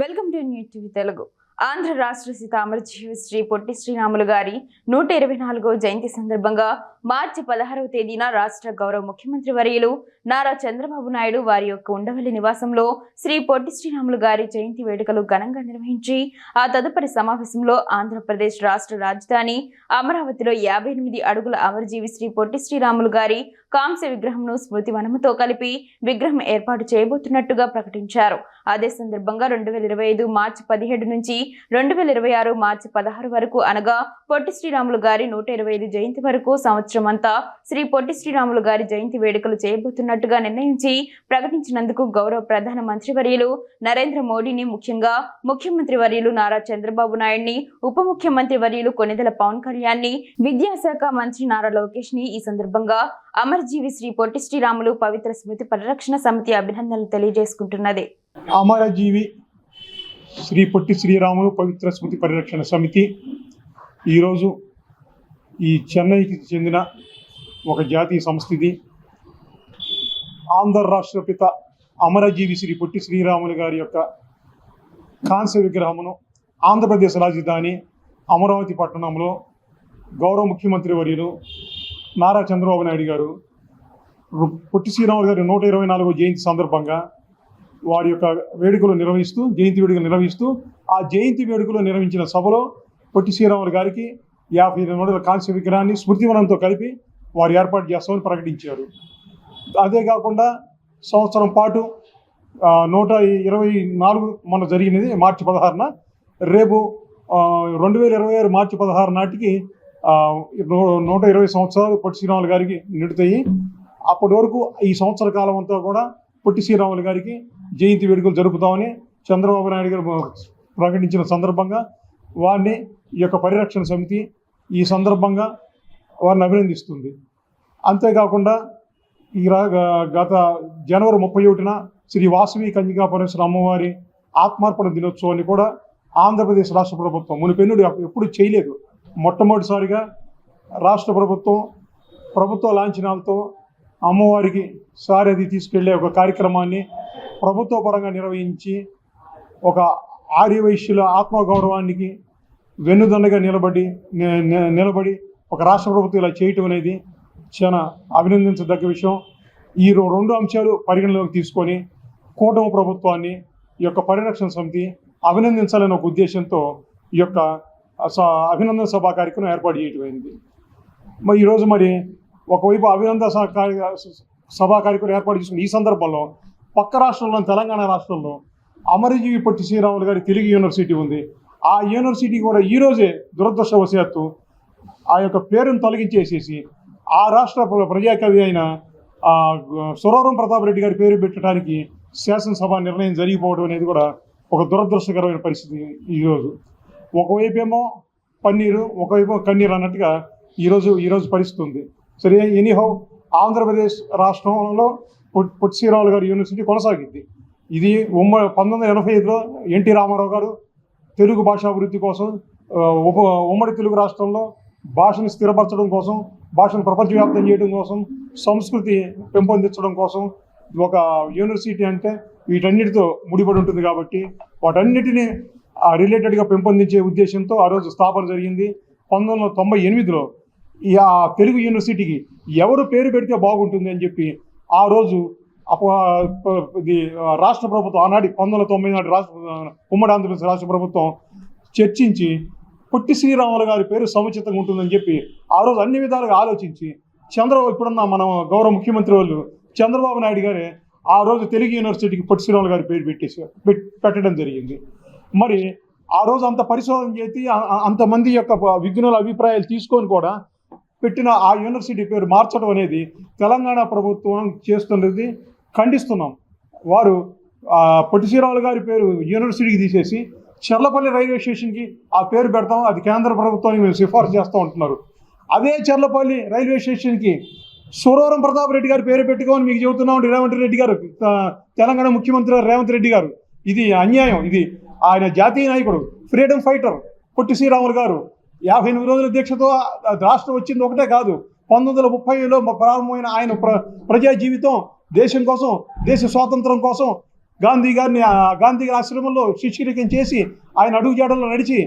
Welcome to new TV Telugu. Andhra రాష్ట్ర సీత అమరజీవి శ్రీ పొట్టి శ్రీరాములు గారి నూట ఇరవై నాలుగో జయంతి సందర్భంగా మార్చి పదహారవ తేదీన రాష్ట్ర గౌరవ ముఖ్యమంత్రి వర్యులు నారా చంద్రబాబు నాయుడు వారి యొక్క ఉండవల్లి నివాసంలో శ్రీ పొట్టి శ్రీరాములు గారి జయంతి వేడుకలు ఘనంగా నిర్వహించి ఆ తదుపరి సమావేశంలో ఆంధ్రప్రదేశ్ రాష్ట్ర రాజధాని అమరావతిలో యాభై ఎనిమిది అడుగుల అమరజీవి శ్రీ పొట్టి శ్రీరాములు గారి కాంస్య విగ్రహంను స్మృతి వనముతో కలిపి విగ్రహం ఏర్పాటు చేయబోతున్నట్టుగా ప్రకటించారు. అదే సందర్భంగా రెండు వేల ఇరవై ఐదు మార్చి పదిహేడు నుంచి రెండు వేల ఇరవై ఆరు మార్చి పదహారు వరకు అనగా పొట్టి శ్రీరాములు గారి నూట ఇరవై ఐదు జయంతి వరకు సంవత్సరం అంతా శ్రీ పొట్టి శ్రీరాములు గారి జయంతి వేడుకలు చేయబోతున్నట్టుగా నిర్ణయించి ప్రకటించినందుకు గౌరవ ప్రధాన మంత్రి వర్యులు నరేంద్ర మోడీని ముఖ్యంగా ముఖ్యమంత్రి వర్యులు నారా చంద్రబాబు నాయుడిని ఉప ముఖ్యమంత్రి వర్యులు కొనిదెల పవన్ కళ్యాణ్ని విద్యాశాఖ మంత్రి నారా లోకేష్ని ఈ సందర్భంగా అమరజీవి శ్రీ పొట్టి శ్రీరాములు పవిత్ర స్మృతి పరిరక్షణ సమితి అభినందనలు తెలియజేసుకుంటున్నది. అమరజీవి శ్రీ పొట్టి శ్రీరాములు పవిత్ర స్మృతి పరిరక్షణ సమితి ఈరోజు ఈ చెన్నైకి చెందిన ఒక జాతీయ సంస్థ ఇది ఆంధ్ర రాష్ట్రపిత అమరజీవి శ్రీ పొట్టి శ్రీరాములు గారి యొక్క కాంస్య విగ్రహమును ఆంధ్రప్రదేశ్ రాజధాని అమరావతి పట్టణంలో గౌరవ ముఖ్యమంత్రి వర్యులు నారా చంద్రబాబు నాయుడు గారు పొట్టి శ్రీరాములు గారి నూట ఇరవై నాలుగో జయంతి సందర్భంగా వారి యొక్క వేడుకలు నిర్వహిస్తూ జయంతి వేడుకలు నిర్వహిస్తూ ఆ జయంతి వేడుకలు నిర్వహించిన సభలో పొట్టి శ్రీరాములు గారికి యాభై ఎనిమిది నూటల కాంస్య విగ్రహాన్ని స్మృతివనంతో కలిపి వారు ఏర్పాటు చేస్తామని ప్రకటించారు. అదే కాకుండా సంవత్సరం పాటు నూట ఇరవై నాలుగు మన జరిగినది మార్చి పదహారున. రేపు రెండు వేల ఇరవై ఆరు మార్చి పదహారు నాటికి నూట ఇరవై సంవత్సరాలు పొట్టి శ్రీరాములు గారికి నిడుతాయి అప్పటి వరకు ఈ సంవత్సర కాలం అంతా కూడా పొట్టి శ్రీరాములు గారికి జయంతి వేడుకలు జరుపుతామని చంద్రబాబు నాయుడు గారు ప్రకటించిన సందర్భంగా వారిని ఈ యొక్క పరిరక్షణ సమితి ఈ సందర్భంగా వారిని అభినందిస్తుంది. అంతేకాకుండా ఈ గత జనవరి ముప్పై ఒకటిన శ్రీ వాసవి కన్యకా పరమేశ్వర అమ్మవారి ఆత్మార్పణ దినోత్సవాన్ని కూడా ఆంధ్రప్రదేశ్ రాష్ట్ర ప్రభుత్వం మునిపెన్నుడు ఎప్పుడు చేయలేదు. మొట్టమొదటిసారిగా రాష్ట్ర ప్రభుత్వం ప్రభుత్వ లాంఛనాలతో అమ్మవారికి సారథి తీసుకెళ్ళే ఒక కార్యక్రమాన్ని ప్రభుత్వ పరంగా నిర్వహించి ఒక ఆర్యవైశ్యుల ఆత్మగౌరవానికి వెన్నుదండగా నిలబడి ని- నిలబడి ఒక రాష్ట్ర ప్రభుత్వం ఇలా చేయటం అనేది చాలా అభినందించదగ్గ విషయం. ఈ రో- రెండు అంశాలు పరిగణలోకి తీసుకొని కూటమి ప్రభుత్వాన్ని ఈ యొక్క పరిరక్షణ సమితి అభినందించాలనే ఒక ఉద్దేశంతో ఈ యొక్క అభినందన సభ కార్యక్రమం ఏర్పాటు చేయటమైంది మరి ఈరోజు మరి ఒకవైపు అభినందన స- సభా కార్యక్రమం ఏర్పాటు చేసుకున్న ఈ సందర్భంలో పక్క రాష్ట్రంలో తెలంగాణ రాష్ట్రంలో అమరజీవి పట్టి శ్రీరాములు గారి తెలుగు యూనివర్సిటీ ఉంది. ఆ యూనివర్సిటీ కూడా ఈరోజే దురదృష్టవశాత్తు ఆ యొక్క పేరును తొలగించేసేసి ఆ రాష్ట్ర ప్ర- ప్రజాకవి అయిన సురవరం ప్రతాప్ రెడ్డి గారి పేరు పెట్టడానికి శాసనసభ నిర్ణయం జరిగిపోవడం అనేది కూడా ఒక దురదృష్టకరమైన పరిస్థితి ఈరోజు ఒకవైపు ఏమో పన్నీరు ఒకవైపు కన్నీరు అన్నట్టుగా ఈరోజు ఈరోజు పరిస్థితి ఉంది సరే ఎనీహౌ ఆంధ్రప్రదేశ్ రాష్ట్రంలో పొట్- గారి యూనివర్సిటీ కొనసాగింది. ఇది ఉమ్మ పంతొమ్మిది వందల ఎనభై ఐదులో ఎన్టీ రామారావు గారు తెలుగు భాష అభివృద్ధి కోసం ఉప ఉమ్మడి తెలుగు రాష్ట్రంలో భాషను స్థిరపరచడం కోసం భాషను ప్రపంచవ్యాప్తం చేయడం కోసం సంస్కృతి పెంపొందించడం కోసం ఒక యూనివర్సిటీ అంటే వీటన్నిటితో ముడిపడి ఉంటుంది కాబట్టి వాటన్నిటిని రిలేటెడ్గా పెంపొందించే ఉద్దేశంతో ఆ రోజు స్థాపన జరిగింది. పంతొమ్మిది వందల తొంభై ఎనిమిదిలో ఈ ఆ తెలుగు యూనివర్సిటీకి ఎవరు పేరు పెడితే బాగుంటుంది అని చెప్పి ఆ రోజు ఇది రాష్ట్ర ప్రభుత్వం ఆనాటి పంతొమ్మిది వందల తొంభై నాటి రాష్ట్ర ఉమ్మడి ఆంధ్రప్రదేశ్ రాష్ట్ర ప్రభుత్వం చర్చించి పొట్టి శ్రీరాములు గారి పేరు సముచితంగా ఉంటుందని చెప్పి ఆ రోజు అన్ని విధాలుగా ఆలోచించి చంద్రబాబు ఇప్పుడున్న మనం గౌరవ ముఖ్యమంత్రి వాళ్ళు చంద్రబాబు నాయుడు గారే ఆ రోజు తెలుగు యూనివర్సిటీకి పొట్టి శ్రీరాములు గారి పేరు పెట్టేసి పెట్టడం జరిగింది. మరి ఆ రోజు అంత పరిశోధన చేసి అంతమంది యొక్క విజ్ఞుల విఘ్నుల అభిప్రాయాలు తీసుకొని కూడా పెట్టిన ఆ యూనివర్సిటీ పేరు మార్చడం అనేది తెలంగాణ ప్రభుత్వం చేస్తున్నది ఖండిస్తున్నాం. వారు ఆ, గారి పేరు యూనివర్సిటీకి తీసేసి చర్లపల్లి రైల్వే స్టేషన్కి ఆ పేరు పెడతాం అది కేంద్ర ప్రభుత్వానికి మేము సిఫార్సు చేస్తూ ఉంటున్నారు. అదే చర్లపల్లి రైల్వే స్టేషన్కి సురవరం ప్రతాప్ రెడ్డి గారి పేరు పెట్టుకోమని మీకు చెబుతున్నాం రేవంత్ రెడ్డి గారు తెలంగాణ ముఖ్యమంత్రి రేవంత్ రెడ్డి గారు. ఇది అన్యాయం ఇది ఆయన జాతీయ నాయకుడు ఫ్రీడమ్ ఫైటర్ పొట్టి శ్రీరాములు గారు. యాభై ఎనిమిది రోజుల దీక్షతో రాష్ట్రం వచ్చింది ఒకటే కాదు. పంతొమ్మిది వందల ముప్పైలో ప్రారంభమైన ఆయన ప్ర ప్రజా జీవితం దేశం కోసం దేశ స్వాతంత్రం కోసం గాంధీ గారిని ఆ గాంధీ గారి ఆశ్రమంలో శిష్యరికం చేసి ఆయన అడుగు జాడల్లో నడిచి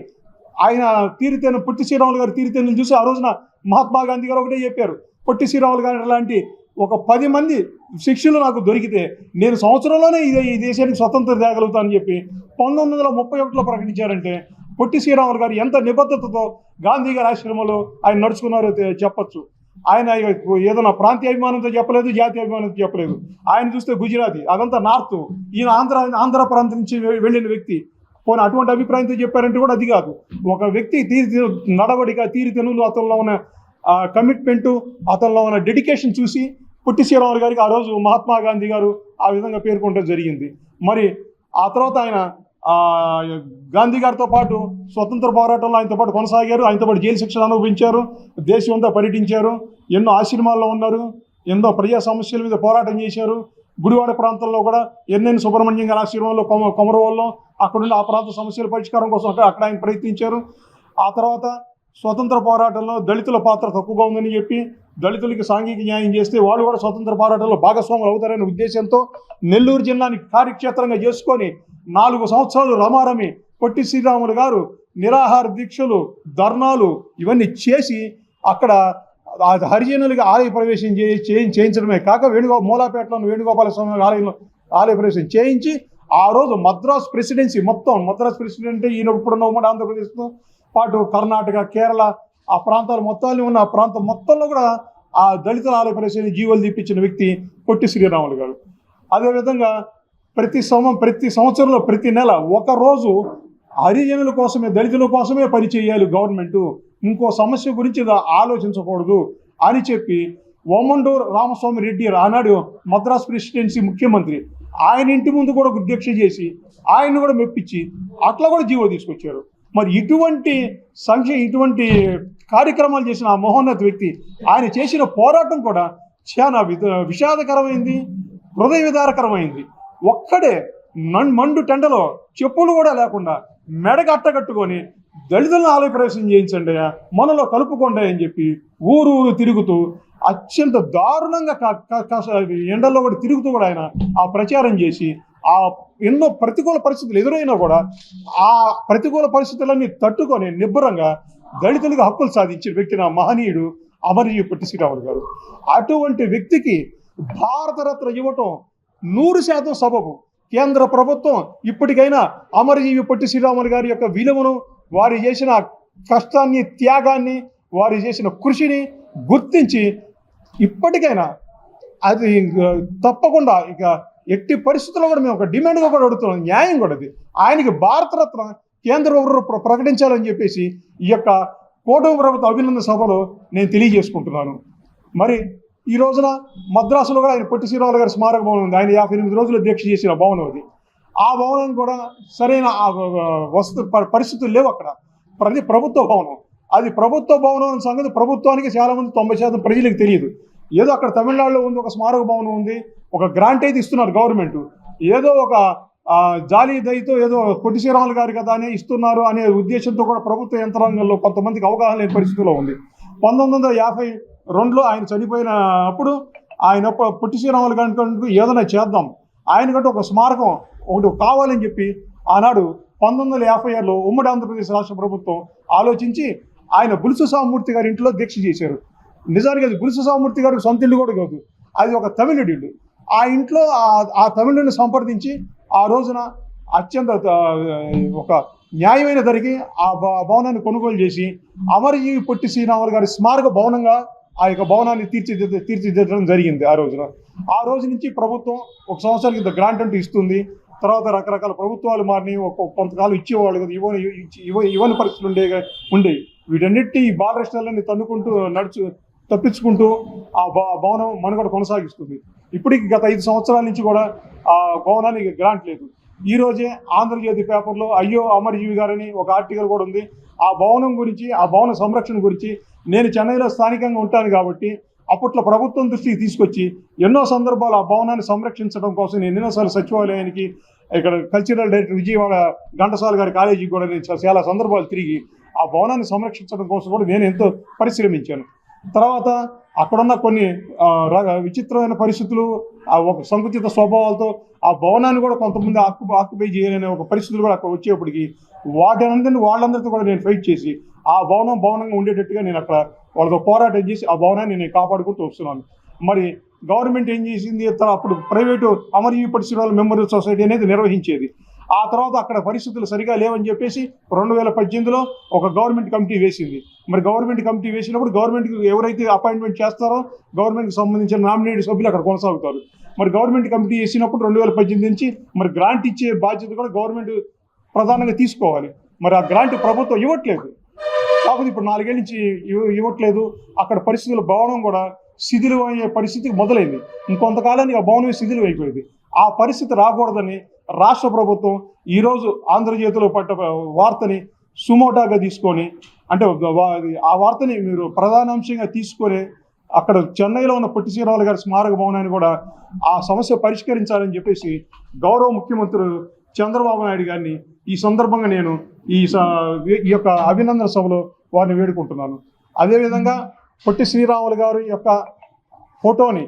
ఆయన తీరితేను పొట్టి శ్రీరాములు గారు తీరితేను చూసి ఆ రోజున మహాత్మా గాంధీ గారు ఒకటే చెప్పారు. పొట్టి శ్రీరాములు గారు లాంటి ఒక పది మంది శిక్షలు నాకు దొరికితే నేను సంవత్సరంలోనే ఇదే ఈ దేశానికి స్వతంత్రం తేగలుగుతానని చెప్పి పంతొమ్మిది వందల ముప్పై ఒకటిలో ప్రకటించారంటే పొట్టి శ్రీరాములు గారు ఎంత నిబద్ధతతో గాంధీ గారి ఆశ్రమంలో ఆయన నడుచుకున్నారో చెప్పచ్చు చెప్పొచ్చు. ఆయన ఏదైనా ప్రాంతీయ అభిమానంతో చెప్పలేదు జాతీయ అభిమానంతో చెప్పలేదు. ఆయన చూస్తే గుజరాతీ అదంతా నార్త్. ఈయన ఆంధ్ర ఆంధ్ర ప్రాంతం నుంచి వెళ్ళిన వ్యక్తి. పోనీ అటువంటి అభిప్రాయంతో చెప్పారంటే కూడా అది కాదు. ఒక వ్యక్తి తీరి నడవడిక తీరితెనులు అతనిలో ఉన్న కమిట్మెంటు అతనిలో ఉన్న డెడికేషన్ చూసి పుట్టి శ్రీరాములు గారికి ఆ రోజు మహాత్మా గాంధీ గారు ఆ విధంగా పేర్కొనడం జరిగింది. మరి ఆ తర్వాత ఆయన గాంధీ గారితో పాటు స్వతంత్ర పోరాటంలో ఆయనతో పాటు కొనసాగారు. ఆయనతో పాటు జైలు శిక్షణ అనుభవించారు. దేశం అంతా పర్యటించారు. ఎన్నో ఆశ్రమాల్లో ఉన్నారు. ఎన్నో ప్రజా సమస్యల మీద పోరాటం చేశారు. గుడివాడ ప్రాంతంలో కూడా ఎన్నెన్ని సుబ్రహ్మణ్యం గారి ఆశ్రమంలో కొమ కొమరవల్లో అక్కడున్న ఆ ప్రాంత సమస్యల పరిష్కారం కోసం అక్కడ ఆయన ప్రయత్నించారు. ఆ తర్వాత స్వతంత్ర పోరాటంలో దళితుల పాత్ర తక్కువగా ఉందని చెప్పి దళితులకి సాంఘిక న్యాయం చేస్తే వాళ్ళు కూడా స్వతంత్ర పోరాటంలో భాగస్వాములు అవుతారనే ఉద్దేశంతో నెల్లూరు జిల్లాని కార్యక్షేత్రంగా చేసుకొని నాలుగు సంవత్సరాలు రమారమి పొట్టి శ్రీరాములు గారు నిరాహార దీక్షలు ధర్నాలు ఇవన్నీ చేసి అక్కడ హరిజనులకి ఆలయ ప్రవేశం చేయి చేయించడమే కాక వేణుగో మూలాపేటలోని వేణుగోపాల స్వామి ఆలయంలో ఆలయ ప్రవేశం చేయించి ఆ రోజు మద్రాస్ ప్రెసిడెన్సీ మొత్తం మద్రాస్ ప్రెసిడెంట్ ఈయన ఇప్పుడున్న ఉమ్మడి ఆంధ్రప్రదేశ్లో పాటు కర్ణాటక కేరళ ఆ ప్రాంతాలు మొత్తాన్ని ఉన్న ఆ ప్రాంతం మొత్తంలో కూడా ఆ దళితుల ఆలయ ప్రవేశం జీవోలు తీపించిన వ్యక్తి పొట్టి శ్రీరాములు గారు. అదేవిధంగా ప్రతి సంవ ప్రతి సంవత్సరంలో ప్రతి నెల ఒక రోజు హరిజనుల కోసమే దళితుల కోసమే పని చేయాలి గవర్నమెంట్. ఇంకో సమస్య గురించి ఆలోచించకూడదు అని చెప్పి ఓమండూరు రామస్వామి రెడ్డి ఆనాడు మద్రాస్ ప్రెసిడెన్సీ ముఖ్యమంత్రి. ఆయన ఇంటి ముందు కూడా ఉద్యక్ష చేసి ఆయన్ని కూడా మెప్పించి అట్లా కూడా జీవో తీసుకొచ్చారు. మరి ఇటువంటి సంఖ్య ఇటువంటి కార్యక్రమాలు చేసిన ఆ మహోన్నత వ్యక్తి ఆయన చేసిన పోరాటం కూడా చాలా విషాదకరమైంది హృదయ విదారకరమైంది ఒక్కడే నన్ మండు టెండలో చెప్పులు కూడా లేకుండా మెడకు అట్టగట్టుకొని దళితులను ఆలయ ప్రవేశం చేయించండి మనలో కలుపుకోండి అని చెప్పి ఊరు ఊరు తిరుగుతూ అత్యంత దారుణంగా ఎండల్లో కూడా తిరుగుతూ కూడా ఆయన ఆ ప్రచారం చేసి ఆ ఎన్నో ప్రతికూల పరిస్థితులు ఎదురైనా కూడా ఆ ప్రతికూల పరిస్థితులన్నీ తట్టుకొని నిబ్బరంగా దళితులకు హక్కులు సాధించిన వ్యక్తి నా మహనీయుడు అమరజీవి పొట్టి శ్రీరాములు గారు. అటువంటి వ్యక్తికి భారతరత్న ఇవ్వటం నూరు శాతం సబబు. కేంద్ర ప్రభుత్వం ఇప్పటికైనా అమరజీవి పొట్టి శ్రీరాములు గారి యొక్క విలువను వారు చేసిన కష్టాన్ని త్యాగాన్ని వారు చేసిన కృషిని గుర్తించి ఇప్పటికైనా అది తప్పకుండా ఇక ఎట్టి పరిస్థితుల్లో కూడా మేము ఒక డిమాండ్గా కూడా అడుగుతున్నాం న్యాయం కూడా అది. ఆయనకి భారతరత్న కేంద్ర ప్రభుత్వం ప్ర- ప్రకటించాలని చెప్పేసి ఈ యొక్క కూటమి ప్రభుత్వ అభినందన సభలో నేను తెలియజేసుకుంటున్నాను. మరి ఈ రోజున మద్రాసులో కూడా ఆయన పొట్టి శ్రీరాములు గారి స్మారక భవనం ఉంది. ఆయన యాభై ఎనిమిది రోజులు దీక్ష చేసిన భవనం అది. ఆ భవనం కూడా సరైన వస్తు పరిస్థితులు లేవు అక్కడ. ప్రతి ప్రభుత్వ భవనం. అది ప్రభుత్వ భవనం సంగతి ప్రభుత్వానికి చాలామంది తొంభై శాతం ప్రజలకు తెలియదు. ఏదో అక్కడ తమిళనాడులో ఉంది ఒక స్మారక భవనం ఉంది ఒక గ్రాంట్ అయితే ఇస్తున్నారు గవర్నమెంట్ ఏదో ఒక జాలీ జాలి దయతో ఏదో పొట్టి శ్రీరాములు గారి కదా అని ఇస్తున్నారు అనే ఉద్దేశంతో కూడా ప్రభుత్వ యంత్రాంగంలో కొంతమందికి అవగాహన లేని పరిస్థితిలో ఉంది. పంతొమ్మిది వందల యాభై రెండులో ఆయన చనిపోయినప్పుడు ఆయన పొట్టి శ్రీరాములు గారికి ఏదైనా చేద్దాం. ఆయనకంటే ఒక స్మారకం ఒకటి కావాలని చెప్పి ఆనాడు పంతొమ్మిది వందల యాభై ఆరులో ఉమ్మడి ఆంధ్రప్రదేశ్ రాష్ట్ర ప్రభుత్వం ఆలోచించి ఆయన బులుసు సామూర్తి గారి ఇంట్లో దీక్ష చేశారు. నిజానికి అది గురుసు సామూర్తి గారికి సొంత ఇల్లు కూడా కాదు. అది ఒక తమిళుడి ఇల్లు. ఆ ఇంట్లో ఆ- ఆ తమిళుని సంప్రదించి ఆ రోజున అత్యంత ఒక న్యాయమైన ధరకి ఆ భవనాన్ని కొనుగోలు చేసి అమరజీవి పొట్టి శ్రీరాములు గారి స్మారక భవనంగా ఆ యొక్క భవనాన్ని తీర్చిదిద్ద తీర్చిదిద్దడం జరిగింది ఆ రోజున. ఆ రోజు నుంచి ప్రభుత్వం ఒక సంవత్సరానికి ఇంత గ్రాంట్ అంటూ ఇస్తుంది. తర్వాత రకరకాల ప్రభుత్వాలు మారినాయి. ఒక కొంతకాలం ఇచ్చేవాళ్ళు కదా ఇవ్వని ఇచ్చి- ఇవ్వ ఇవ్వని పరిస్థితులు ఉండే ఉండేవి వీటన్నిటి ఈ తన్నుకుంటూ నడుచు తప్పించుకుంటూ ఆ భ- భవనం మనుగడ కొనసాగిస్తుంది. ఇప్పటికి గత ఐదు సంవత్సరాల నుంచి కూడా ఆ భవనానికి గ్రాంట్ లేదు. ఈ రోజే ఆంధ్రజ్యోతి పేపర్లో అయ్యో అమరజీవి గారని ఒక ఆర్టికల్ కూడా ఉంది. ఆ భవనం గురించి ఆ భవన సంరక్షణ గురించి నేను చెన్నైలో స్థానికంగా ఉంటాను కాబట్టి అప్పట్లో ప్రభుత్వం దృష్టికి తీసుకొచ్చి ఎన్నో సందర్భాలు ఆ భవనాన్ని సంరక్షించడం కోసం నేను ఎన్నోసార్లు సచివాలయానికి ఇక్కడ కల్చరల్ డైరెక్టర్ విజయవాడ ఘంటసాల గారి కాలేజీకి కూడా నేను చాలా సందర్భాలు తిరిగి ఆ భవనాన్ని సంరక్షించడం కోసం కూడా నేను ఎంతో పరిశ్రమించాను. తర్వాత అక్కడున్న కొన్ని ర- విచిత్రమైన పరిస్థితులు ఆ ఒక సంకుచిత స్వభావాలతో ఆ భవనాన్ని కూడా కొంతమంది ఆక్యు ఆక్యుపై చేయలేని ఒక పరిస్థితులు కూడా అక్కడ వచ్చేప్పటికి వాటినందరినీ వాళ్ళందరితో కూడా నేను ఫైట్ చేసి ఆ భవనం భవనంగా ఉండేటట్టుగా నేను అక్కడ వాళ్ళతో పోరాటం చేసి ఆ భవనాన్ని నేను కాపాడుకుంటూ వస్తున్నాను. మరి గవర్నమెంట్ ఏం చేసింది? త- అప్పుడు ప్రైవేటు అమరజీవి పరిశ్రమల మెమోరియల్ సొసైటీ అనేది నిర్వహించేది. ఆ తర్వాత అక్కడ పరిస్థితులు సరిగా లేవని చెప్పేసి రెండు వేల పద్దెనిమిదిలో ఒక గవర్నమెంట్ కమిటీ వేసింది. మరి గవర్నమెంట్ కమిటీ వేసినప్పుడు గవర్నమెంట్కి ఎవరైతే అపాయింట్మెంట్ చేస్తారో గవర్నమెంట్కి సంబంధించిన నామినేటెడ్ సభ్యులు అక్కడ కొనసాగుతారు. మరి గవర్నమెంట్ కమిటీ వేసినప్పుడు రెండు వేల పద్దెనిమిది నుంచి మరి గ్రాంట్ ఇచ్చే బాధ్యత కూడా గవర్నమెంట్ ప్రధానంగా తీసుకోవాలి. మరి ఆ గ్రాంట్ ప్రభుత్వం ఇవ్వట్లేదు. కాకపోతే ఇప్పుడు నాలుగేళ్ళ నుంచి ఇవ్వట్లేదు. అక్కడ పరిస్థితుల భవనం కూడా శిథిలం అయ్యే పరిస్థితికి మొదలైంది. ఇంకొంతకాలానికి ఆ భవనం శిథిలం అయిపోయింది ఆ పరిస్థితి రాకూడదని రాష్ట్ర ప్రభుత్వం ఈరోజు ఆంధ్రజ్యోతిలో పట్ట వార్తని సుమోటాగా తీసుకొని అంటే ఆ వార్తని మీరు ప్రధానాంశంగా తీసుకొని అక్కడ చెన్నైలో ఉన్న పొట్టి శ్రీరాములు గారి స్మారక భవనాన్ని కూడా ఆ సమస్య పరిష్కరించాలని చెప్పేసి గౌరవ ముఖ్యమంత్రి చంద్రబాబు నాయుడు గారిని ఈ సందర్భంగా నేను ఈ స- ఈ యొక్క అభినందన సభలో వారిని వేడుకుంటున్నాను. అదేవిధంగా పొట్టి శ్రీరాములు గారి యొక్క ఫోటోని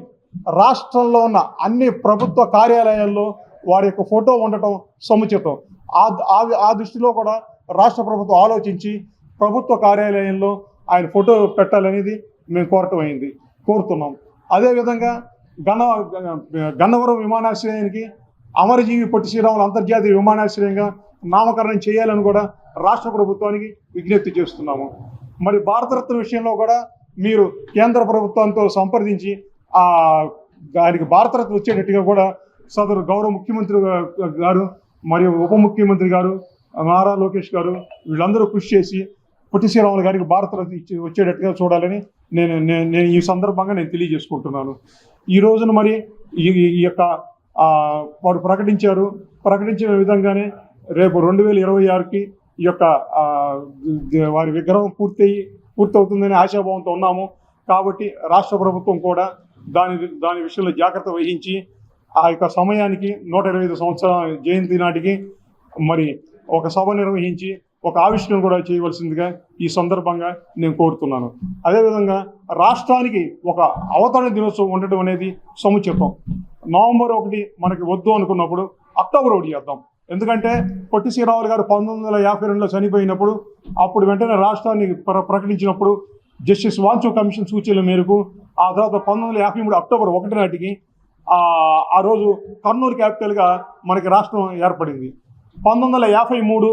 రాష్ట్రంలో ఉన్న అన్ని ప్రభుత్వ కార్యాలయాల్లో వారి యొక్క ఫోటో ఉండటం సముచితం. ఆ ఆ- దృష్టిలో కూడా రాష్ట్ర ప్రభుత్వం ఆలోచించి ప్రభుత్వ కార్యాలయంలో ఆయన ఫోటో పెట్టాలనేది మేము కోరటం అయింది కోరుతున్నాం. అదేవిధంగా గన్న గన్నవరం విమానాశ్రయానికి అమరజీవి పొట్టి శ్రీరాములు అంతర్జాతీయ విమానాశ్రయంగా నామకరణం చేయాలని కూడా రాష్ట్ర ప్రభుత్వానికి విజ్ఞప్తి చేస్తున్నాము. మరి భారతరత్న విషయంలో కూడా మీరు కేంద్ర ప్రభుత్వంతో సంప్రదించి ఆయనకి భారతరత్న వచ్చేటట్టుగా కూడా సదరు గౌరవ ముఖ్యమంత్రి గారు మరియు ఉప ముఖ్యమంత్రి గారు నారా లోకేష్ గారు వీళ్ళందరూ కృషి చేసి పొట్టి శ్రీరాములు గారికి భారతరత్న ఇచ్చి వచ్చేటట్టుగా చూడాలని నేను నేను నేను ఈ సందర్భంగా నేను తెలియజేసుకుంటున్నాను. ఈ రోజున మరి ఈ ఈ- యొక్క వారు ప్రకటించారు. ప్రకటించిన విధంగానే రేపు రెండు వేల ఇరవై ఆరుకి ఈ యొక్క వారి విగ్రహం పూర్తయి పూర్తవుతుందని ఆశాభావంతో ఉన్నాము. కాబట్టి రాష్ట్ర ప్రభుత్వం కూడా దాని దాని విషయంలో జాగ్రత్త వహించి ఆ యొక్క సమయానికి నూట ఇరవై ఐదు సంవత్సరాల జయంతి నాటికి మరి ఒక సభ నిర్వహించి ఒక ఆవిష్కరణ కూడా చేయవలసిందిగా ఈ సందర్భంగా నేను కోరుతున్నాను. అదేవిధంగా రాష్ట్రానికి ఒక అవతరణ దినోత్సవం ఉండటం అనేది సముచితం. నవంబర్ ఒకటి మనకి వద్దు అనుకున్నప్పుడు అక్టోబర్ ఒకటి చేద్దాం. ఎందుకంటే పొట్టి శ్రీరావులు గారు పంతొమ్మిది వందల యాభై రెండులో చనిపోయినప్పుడు అప్పుడు వెంటనే రాష్ట్రాన్ని ప్ర ప్రకటించినప్పుడు జస్టిస్ వాంచు కమిషన్ సూచనల మేరకు ఆ తర్వాత పంతొమ్మిది వందల యాభై మూడు అక్టోబర్ ఒకటి నాటికి ఆ రోజు కర్నూలు క్యాపిటల్గా మనకి రాష్ట్రం ఏర్పడింది. పంతొమ్మిది వందల యాభై మూడు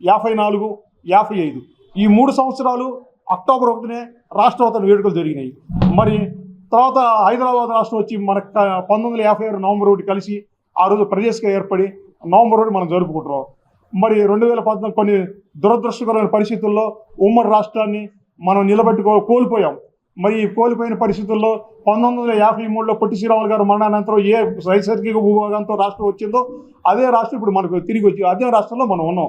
యాభై నాలుగు యాభై ఐదు. ఈ మూడు సంవత్సరాలు అక్టోబర్ ఒకటినే రాష్ట్రవతరణ వేడుకలు జరిగినాయి. మరి తర్వాత హైదరాబాద్ రాష్ట్రం వచ్చి మనకు పంతొమ్మిది వందల యాభై ఆరు నవంబర్ ఒకటి కలిసి ఆ రోజు ప్రదేశ్గా ఏర్పడి నవంబర్ ఒకటి మనం జరుపుకుంటున్నాం. మరి రెండు వేల పద్నాలుగు కొన్ని దురదృష్టకరమైన పరిస్థితుల్లో ఉమ్మడి రాష్ట్రాన్ని మనం నిలబెట్టుకో కోల్పోయాం. మరి ఈ కోల్పోయిన పరిస్థితుల్లో పంతొమ్మిది వందల యాభై మూడులో పొట్టి శ్రీరాములు గారు మరణానంతరం ఏ నైసర్గిక భూభాగంతో రాష్ట్రం వచ్చిందో అదే రాష్ట్రం ఇప్పుడు మనకు తిరిగి వచ్చి అదే రాష్ట్రంలో మనం ఉన్నాం.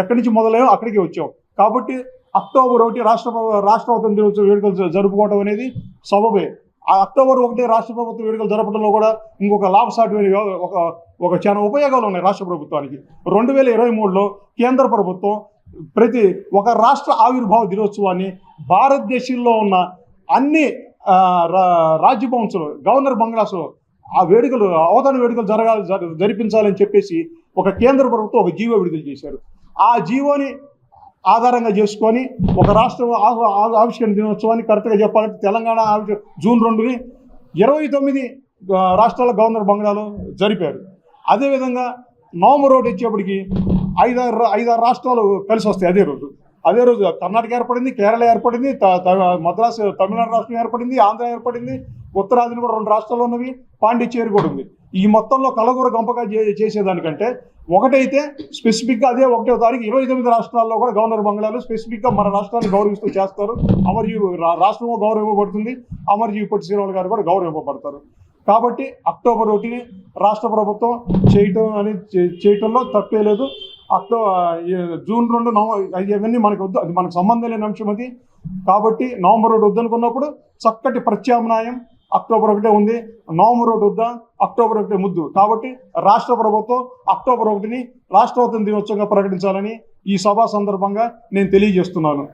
ఎక్కడి నుంచి మొదలయ్యో అక్కడికి వచ్చాం. కాబట్టి అక్టోబర్ ఒకటి రాష్ట్ర రాష్ట్ర అవతరణ దినోత్సవ వేడుకలు జరుపుకోవడం అనేది సబబే. ఆ అక్టోబర్ ఒకటి రాష్ట్ర ప్రభుత్వ వేడుకలు జరపడంలో కూడా ఇంకొక లాభసాటమైన ఒక ఒక చాలా ఉపయోగాలు ఉన్నాయి రాష్ట్ర ప్రభుత్వానికి. రెండు వేల ఇరవై మూడులో కేంద్ర ప్రభుత్వం ప్రతి ఒక రాష్ట్ర ఆవిర్భావ దినోత్సవాన్ని భారతదేశంలో ఉన్న అన్ని ఆ, రా- రాజ్య గవర్నర్ బంగ్లాస్లో ఆ వేడుకలు అవతరణ వేడుకలు జరగాలి జరిపించాలని చెప్పేసి ఒక కేంద్ర ప్రభుత్వం ఒక జీవో విడుదల చేశారు. ఆ జీవోని ఆధారంగా చేసుకొని ఒక రాష్ట్రం ఆవిష్కరణ దినోత్సవాన్ని కరెక్ట్గా చెప్పాలంటే తెలంగాణ ఆవిష్క జూన్ రెండుని ఇరవై తొమ్మిది రాష్ట్రాల గవర్నర్ బంగ్లాలో జరిపారు. అదేవిధంగా నవంబర్ ఒకటి ఇచ్చేప్పటికి ఐదారు ఐదారు రాష్ట్రాలు కలిసి వస్తాయి అదే రోజు. అదే రోజు కర్ణాటక ఏర్పడింది కేరళ ఏర్పడింది మద్రాసు తమిళనాడు రాష్ట్రం ఏర్పడింది ఆంధ్ర ఏర్పడింది ఉత్తరాదిని కూడా రెండు రాష్ట్రాలు ఉన్నవి పాండిచ్చేరి కూడా ఉంది. ఈ మొత్తంలో కలగూర గంపగా చే- చేసేదానికంటే ఒకటైతే స్పెసిఫిక్గా అదే ఒకటో తారీఖు ఇరవై తొమ్మిది రాష్ట్రాల్లో కూడా గవర్నర్ బంగ్లాలు స్పెసిఫిక్గా మన రాష్ట్రాన్ని గౌరవిస్తూ చేస్తారు. అమర్జీవి రా- రాష్ట్రము గౌరవం ఇవ్వబడుతుంది అమర్జీవి పొట్టి శ్రీరాములు గారు కూడా గౌరవం ఇవ్వబడతారు కాబట్టి అక్టోబర్ ఒకటిని రాష్ట్ర ప్రభుత్వం చేయటం అనేది చే- చేయటంలో తప్పే లేదు. అక్టో జూన్ రెండు నవంబర్ ఇవన్నీ మనకు వద్దు అది మనకు సంబంధం లేని అంశం అది. కాబట్టి నవంబర్ ఒకటి వద్దనుకున్నప్పుడు చక్కటి ప్రత్యామ్నాయం అక్టోబర్ ఒకటే ఉంది. నవంబర్ ఒకటి వద్దా అక్టోబర్ ఒకటే ముద్దు. కాబట్టి రాష్ట్ర ప్రభుత్వం అక్టోబర్ ఒకటిని రాష్ట్రవతం దినోత్సవంగా ప్రకటించాలని ఈ సభా సందర్భంగా నేను తెలియజేస్తున్నాను.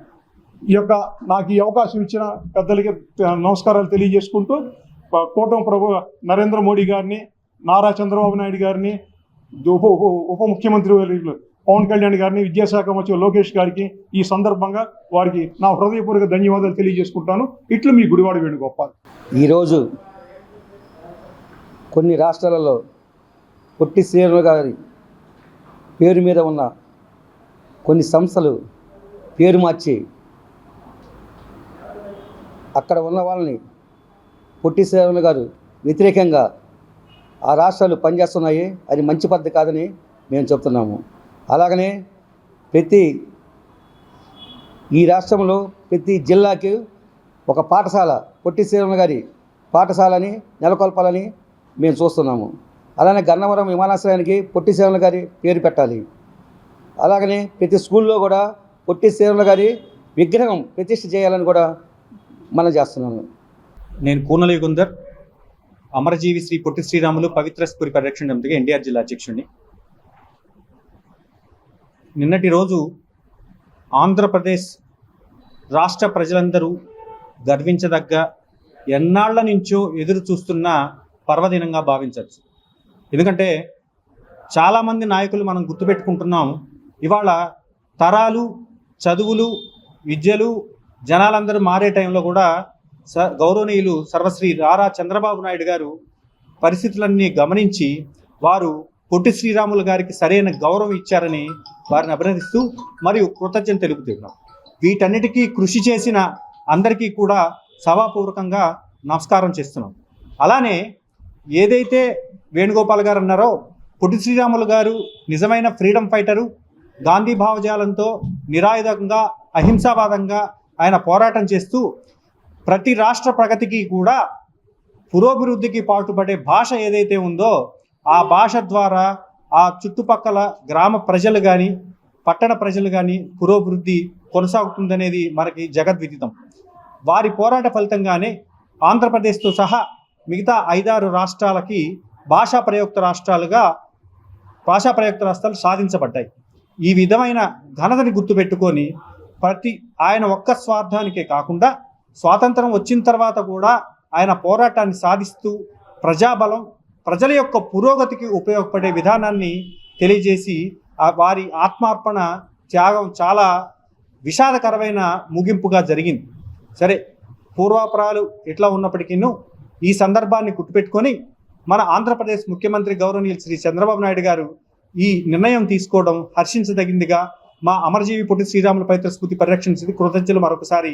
ఈ యొక్క నాకు ఈ అవకాశం ఇచ్చిన పెద్దలకి నమస్కారాలు తెలియజేసుకుంటూ కూటమి ప్రభు నరేంద్ర మోడీ గారిని నారా చంద్రబాబు నాయుడు గారిని ఉప ఉప ముఖ్యమంత్రి పవన్ కళ్యాణ్ గారిని విద్యాశాఖ మంత్రి లోకేష్ గారికి ఈ సందర్భంగా వారికి నా హృదయపూర్వక ధన్యవాదాలు తెలియజేసుకుంటాను. ఇట్లు మీ గుడివాడ వేణుగోపాల్. ఈరోజు కొన్ని రాష్ట్రాలలో పొట్టి శ్రీరాములు గారి పేరు మీద ఉన్న కొన్ని సంస్థలు పేరు మార్చి అక్కడ ఉన్న వాళ్ళని పొట్టి శ్రీరాములు గారు వ్యతిరేకంగా ఆ రాష్ట్రాలు పనిచేస్తున్నాయి. అది మంచి పద్ధతి కాదని మేము చెప్తున్నాము. అలాగనే ప్రతి ఈ రాష్ట్రంలో ప్రతి జిల్లాకి ఒక పాఠశాల పొట్టి శ్రీరామ గారి పాఠశాలని నెలకొల్పాలని మేము చూస్తున్నాము. అలానే గన్నవరం విమానాశ్రయానికి పొట్టి శ్రీరామ గారి పేరు పెట్టాలి. అలాగనే ప్రతి స్కూల్లో కూడా పొట్టి శ్రీరామ గారి విగ్రహం ప్రతిష్ఠ చేయాలని కూడా మనం చేస్తున్నాము. నేను కూనలి గుందర్. అమరజీవి శ్రీ పొట్టి శ్రీరాములు పవిత్ర స్ఫూరి పరిరక్షణ సమితిగా ఎన్టీఆర్ జిల్లా అధ్యక్షుడిని. నిన్నటి రోజు ఆంధ్రప్రదేశ్ రాష్ట్ర ప్రజలందరూ గర్వించదగ్గ ఎన్నాళ్ళ నుంచో ఎదురు చూస్తున్న పర్వదినంగా భావించవచ్చు. ఎందుకంటే చాలామంది నాయకులు మనం గుర్తుపెట్టుకుంటున్నాం ఇవాళ తరాలు చదువులు విద్యలు జనాలందరూ మారే టైంలో కూడా స గౌరవనీయులు సర్వశ్రీ రారా చంద్రబాబు నాయుడు గారు పరిస్థితులన్నీ గమనించి వారు పొట్టి శ్రీరాములు గారికి సరైన గౌరవం ఇచ్చారని వారిని అభినందిస్తూ మరియు కృతజ్ఞత తెలుపుతున్నాం. వీటన్నిటికీ కృషి చేసిన అందరికీ కూడా సభాపూర్వకంగా నమస్కారం చేస్తున్నాం. అలానే ఏదైతే వేణుగోపాల్ గారు అన్నారో పొట్టి శ్రీరాములు గారు నిజమైన ఫ్రీడమ్ ఫైటరు గాంధీ భావజాలంతో నిరాయుధంగా అహింసావాదంగా ఆయన పోరాటం చేస్తూ ప్రతి రాష్ట్ర ప్రగతికి కూడా పురోభివృద్ధికి పాటుపడే భాష ఏదైతే ఉందో ఆ భాష ద్వారా ఆ చుట్టుపక్కల గ్రామ ప్రజలు కానీ పట్టణ ప్రజలు కానీ పురోభివృద్ధి కొనసాగుతుందనేది మనకి జగద్విదితం. వారి పోరాట ఫలితంగానే ఆంధ్రప్రదేశ్తో సహా మిగతా ఐదారు రాష్ట్రాలకి భాషా ప్రయుక్త రాష్ట్రాలుగా భాషా ప్రయుక్త రాష్ట్రాలు సాధించబడ్డాయి. ఈ విధమైన ఘనతని గుర్తుపెట్టుకొని ప్రతి ఆయన ఒక్క స్వార్థానికే కాకుండా స్వాతంత్రం వచ్చిన తర్వాత కూడా ఆయన పోరాటాన్ని సాధిస్తూ ప్రజాబలం ప్రజల యొక్క పురోగతికి ఉపయోగపడే విధానాన్ని తెలియజేసి ఆ వారి ఆత్మార్పణ త్యాగం చాలా విషాదకరమైన ముగింపుగా జరిగింది. సరే పూర్వాపరాలు ఎట్లా ఉన్నప్పటికీ ఈ సందర్భాన్ని గుర్తుపెట్టుకొని మన ఆంధ్రప్రదేశ్ ముఖ్యమంత్రి గౌరవనీయులు శ్రీ చంద్రబాబు నాయుడు గారు ఈ నిర్ణయం తీసుకోవడం హర్షించదగిందిగా మా అమరజీవి పొట్టి శ్రీరాముల పవిత్ర స్ఫూర్తి పరిరక్షించింది కృతజ్ఞతలు మరొకసారి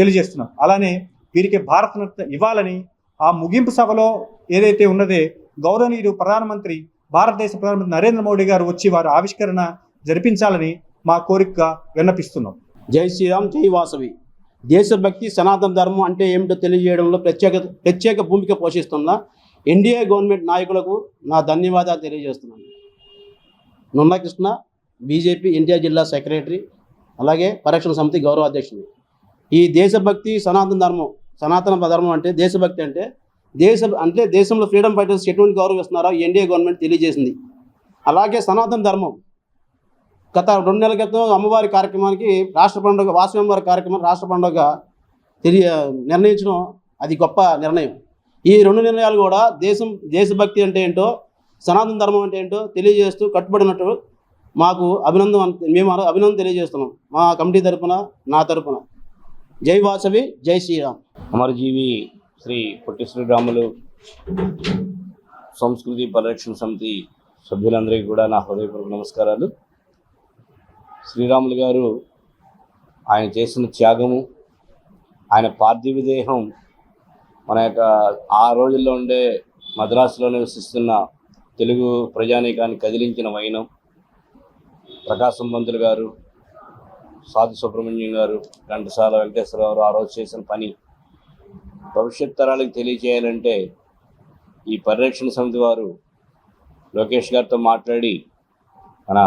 తెలియజేస్తున్నాం. అలానే వీరికి భారతరత్న ఇవ్వాలని ఆ ముగింపు సభలో ఏదైతే ఉన్నదే గౌరవనీయుడు ప్రధానమంత్రి భారతదేశ ప్రధానమంత్రి నరేంద్ర మోడీ గారు వచ్చి వారి ఆవిష్కరణ జరిపించాలని మా కోరికగా విన్నపిస్తున్నాం. జై శ్రీరామ్ జై వాసవి. దేశభక్తి సనాతన ధర్మం అంటే ఏమిటో తెలియజేయడంలో ప్రత్యేక ప్రత్యేక భూమిక పోషిస్తున్న ఎన్డీఏ గవర్నమెంట్ నాయకులకు నా ధన్యవాదాలు తెలియజేస్తున్నాను. నున్నకృష్ణ బీజేపీ ఇండియా జిల్లా సెక్రటరీ అలాగే పరిరక్షణ సమితి గౌరవ అధ్యక్షుడు ఈ దేశభక్తి సనాతన ధర్మం సనాతన ధర్మం అంటే దేశభక్తి అంటే దేశ అంటే దేశంలో ఫ్రీడమ్ ఫైటర్స్ ఎటువంటి గౌరవం ఇస్తున్నారో ఎన్డీఏ గవర్నమెంట్ తెలియజేసింది. అలాగే సనాతన ధర్మం. గత రెండు నెలల క్రితం అమ్మవారి కార్యక్రమానికి రాష్ట్ర పండుగ వాసవి అమ్మవారి కార్యక్రమం రాష్ట్ర పండుగ తెలియ నిర్ణయించడం అది గొప్ప నిర్ణయం. ఈ రెండు నిర్ణయాలు కూడా దేశం దేశభక్తి అంటే ఏంటో సనాతన ధర్మం అంటే ఏంటో తెలియజేస్తూ కట్టుబడినట్టు మాకు అభినందన మేము అభినందన తెలియజేస్తున్నాం. మా కమిటీ తరపున నా తరపున. జై వాసవి జై శ్రీరామ్. అమరజీవి శ్రీ పొట్టి శ్రీరాములు సంస్కృతి పరిరక్షణ సమితి సభ్యులందరికీ కూడా నా హృదయపూర్వక నమస్కారాలు. శ్రీరాములు గారు ఆయన చేసిన త్యాగము ఆయన పార్థివ దేహం మన యొక్క ఆ రోజుల్లో ఉండే మద్రాసులో నివసిస్తున్న తెలుగు ప్రజానీకాన్ని కదిలించిన వైనం ప్రకాశం పంతులు గారు సాధు సుబ్రహ్మణ్యం గారు ఘంటసాల వెంకటేశ్వరరావు ఆ రోజు చేసిన పని భవిష్యత్ తరాలకు తెలియజేయాలంటే ఈ పరిరక్షణ సమితి వారు లోకేష్ గారితో మాట్లాడి మన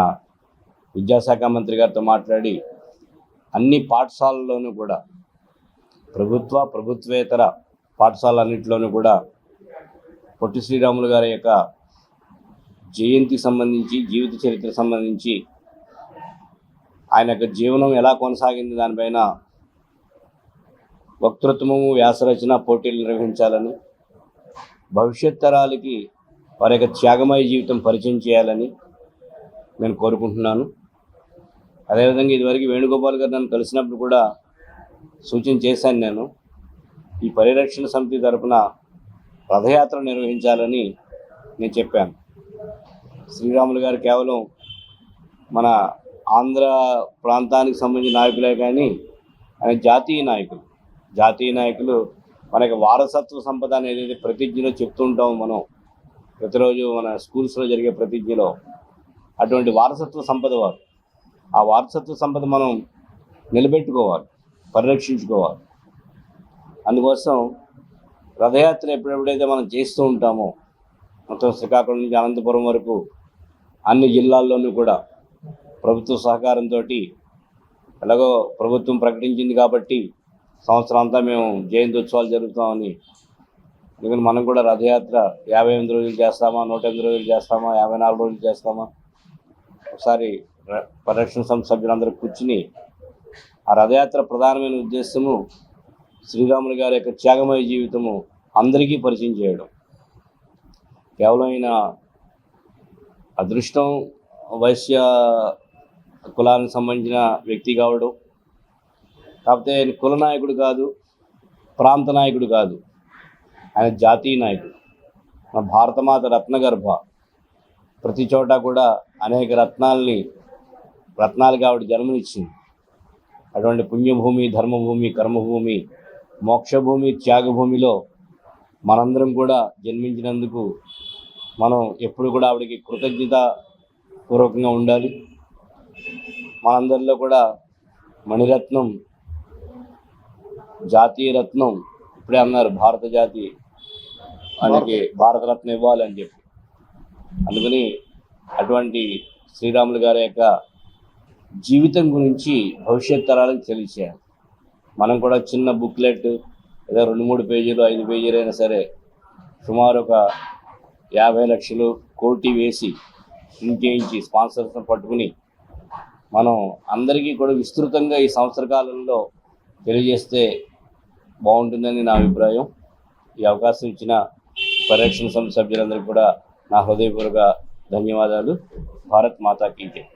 విద్యాశాఖ మంత్రి గారితో మాట్లాడి అన్ని పాఠశాలల్లోనూ కూడా ప్రభుత్వ ప్రభుత్వేతర పాఠశాలన్నింటిలోనూ కూడా పొట్టి శ్రీరాములు గారి యొక్క జయంతి సంబంధించి జీవిత చరిత్ర సంబంధించి ఆయన యొక్క జీవనం ఎలా కొనసాగింది దానిపైన వక్తృత్వము వ్యాసరచన పోటీలు నిర్వహించాలని భవిష్యత్ తరాలకి వారి యొక్క త్యాగమయ జీవితం పరిచయం చేయాలని నేను కోరుకుంటున్నాను. అదేవిధంగా ఇదివరకు వేణుగోపాల్ గారు నన్ను కలిసినప్పుడు కూడా సూచన చేశాను నేను ఈ పరిరక్షణ సమితి తరపున రథయాత్ర నిర్వహించాలని నేను చెప్పాను. శ్రీరాములు గారు కేవలం మన ఆంధ్ర ప్రాంతానికి సంబంధించిన నాయకులే కానీ ఆయన జాతీయ నాయకులు. జాతీయ నాయకులు మనకి వారసత్వ సంపద అనేది ప్రతిజ్ఞలో చెప్తూ ఉంటాము మనం. ప్రతిరోజు మన స్కూల్స్లో జరిగే ప్రతిజ్ఞలో. అటువంటి వారసత్వ సంపద వారు. ఆ వారసత్వ సంపద మనం నిలబెట్టుకోవాలి పరిరక్షించుకోవాలి. అందుకోసం రథయాత్ర ఎప్పుడెప్పుడైతే మనం చేస్తూ ఉంటామో మొత్తం శ్రీకాకుళం నుంచి అనంతపురం వరకు అన్ని జిల్లాల్లోనూ కూడా ప్రభుత్వ సహకారంతో ఎలాగో ప్రభుత్వం ప్రకటించింది కాబట్టి సంవత్సరం అంతా మేము జయంతి ఉత్సవాలు జరుగుతామని ఎందుకంటే మనం కూడా రథయాత్ర యాభై ఎనిమిది రోజులు చేస్తామా నూట ఎనిమిది రోజులు చేస్తామా యాభై నాలుగు రోజులు చేస్తామా? ఒకసారి పరిరక్షణ సంస్థ సభ్యులందరూ కూర్చుని ఆ రథయాత్ర ప్రధానమైన ఉద్దేశము శ్రీరాములు గారి యొక్క త్యాగమయ జీవితము అందరికీ పరిచయం చేయడం. కేవలం ఆయన అదృష్టం వైశ్య కులానికి సంబంధించిన వ్యక్తి కావడం కాకపోతే ఆయన కుల నాయకుడు కాదు ప్రాంత నాయకుడు కాదు. ఆయన జాతీయ నాయకుడు. మన భారతమాత రత్నగర్భ ప్రతి చోట కూడా అనేక రత్నాల్ని రత్నాలుగా ఆవిడ జన్మనిచ్చింది. అటువంటి పుణ్యభూమి ధర్మభూమి కర్మభూమి మోక్షభూమి త్యాగభూమిలో మనందరం కూడా జన్మించినందుకు మనం ఎప్పుడు కూడా ఆవిడకి కృతజ్ఞత పూర్వకంగా ఉండాలి. మనందరిలో కూడా మణిరత్నం జాతీయ రత్నం ఇప్పుడే అన్నారు భారత జాతి ఆయనకి భారతరత్న ఇవ్వాలని చెప్పి. అందుకని అటువంటి శ్రీరాములు గారి యొక్క జీవితం గురించి భవిష్యత్ తరాలకు తెలియచేయాలి. మనం కూడా చిన్న బుక్లెట్ ఏదో రెండు మూడు పేజీలు ఐదు పేజీలు అయినా సరే సుమారు ఒక యాభై లక్షలు కోటి వేసి ప్రింట్ చేయించి స్పాన్సర్స్ని పట్టుకుని మనం అందరికీ కూడా విస్తృతంగా ఈ సంవత్సర కాలంలో తెలియజేస్తే బాగుంటుందని నా అభిప్రాయం. ఈ అవకాశం ఇచ్చిన పరిరక్షణ సంస్థ సభ్యులందరికీ కూడా నా హృదయపూర్వక ధన్యవాదాలు. భారత్ మాతాకి